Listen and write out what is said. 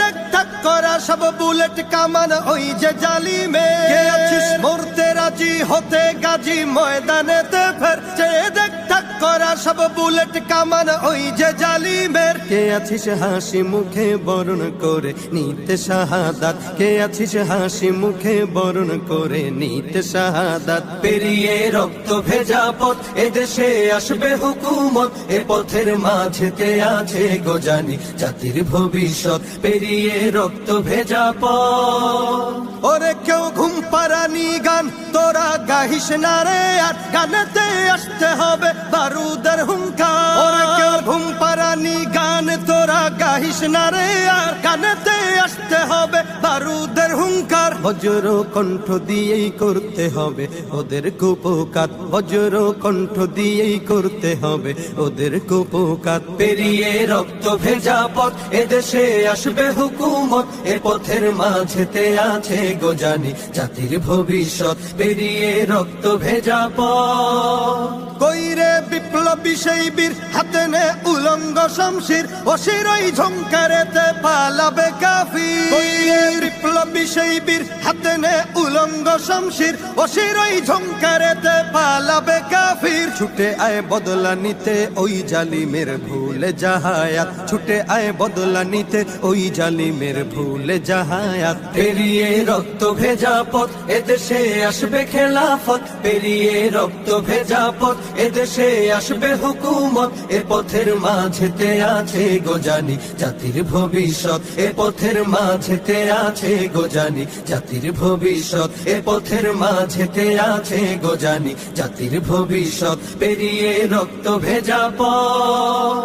দেখ, থাক করা সব বুলেট কামান ওই যে জালি মে আছিস? মরতে রাজি হতে গাজি ময়দানেতে ফের। চেয়ে দেখ করা সব বুলেট কামান, ওই যে জালিমের। কে আছিস হাসি মুখে বরণ করে নিতে শাহাদাত? কে আছিস হাসি মুখে বরণ করে নিতে শাহাদাত? পেরিয়ে রক্ত ভেজা পথ এদেশে আসবে হুকুমত। এ পথের আছে জাতির ভবিষ্যৎ। পেরিয়ে রক্ত ভেজা পথ। ওরে কেউ ঘুম পারানি গান, তোরা গাহিস না রে আর। গানেতে আসতে হবে হুঙ্কার ওরে কেউ ঘুম পারানি গান তোরা গাহিস না রে আর গানেতে আসতে হবে বারুদের হুঙ্কার বজ্র কণ্ঠ দিয়েই করতে হবে ওদের কুপকাত বজ্র কণ্ঠ দিয়েই করতে হবে ওদের কুপকাত পেরিয়ে রক্ত ভেজা পথ এদেশে আসবে হুকুমত এ পথের মাঝেতে আছে গোজানি জাতির ভবিষ্যৎ পেরিয়ে রক্ত ভেজা পথ বিপ্লবী হাতে নে উলঙ্গ শমশির অশিরই ঝঙ্কারেতে পালাবে কাফি কইরে বিপ্লবী সেই হাতে নে উলঙ্গ শমশির অশিরই পালাবে কাফির। ছুটে আয় বদলা নিতে ওই জালিমের ভুলে জাহায়াত ছুটে আয় বদলা নিতে ওই জালিমের ভুলে জাহায়াত পেরিয়ে রক্ত ভেজা পথ, এদেশে আসবে খেলাফত। পেরিয়ে রক্ত ভেজা পথ, এদেশে আসবে হুকুমত, এ পথের মাঝেতে আছে গোজানি জাতির ভবিষ্যৎ, এ পথের মাঝেতে আছে গোজানি জাতির ভবিষ্যৎ, এ পথের মাঝেতে আছে গোজানি জাতির ভবিষ্যৎ, পেরিয়ে রক্ত ভেজা পথ।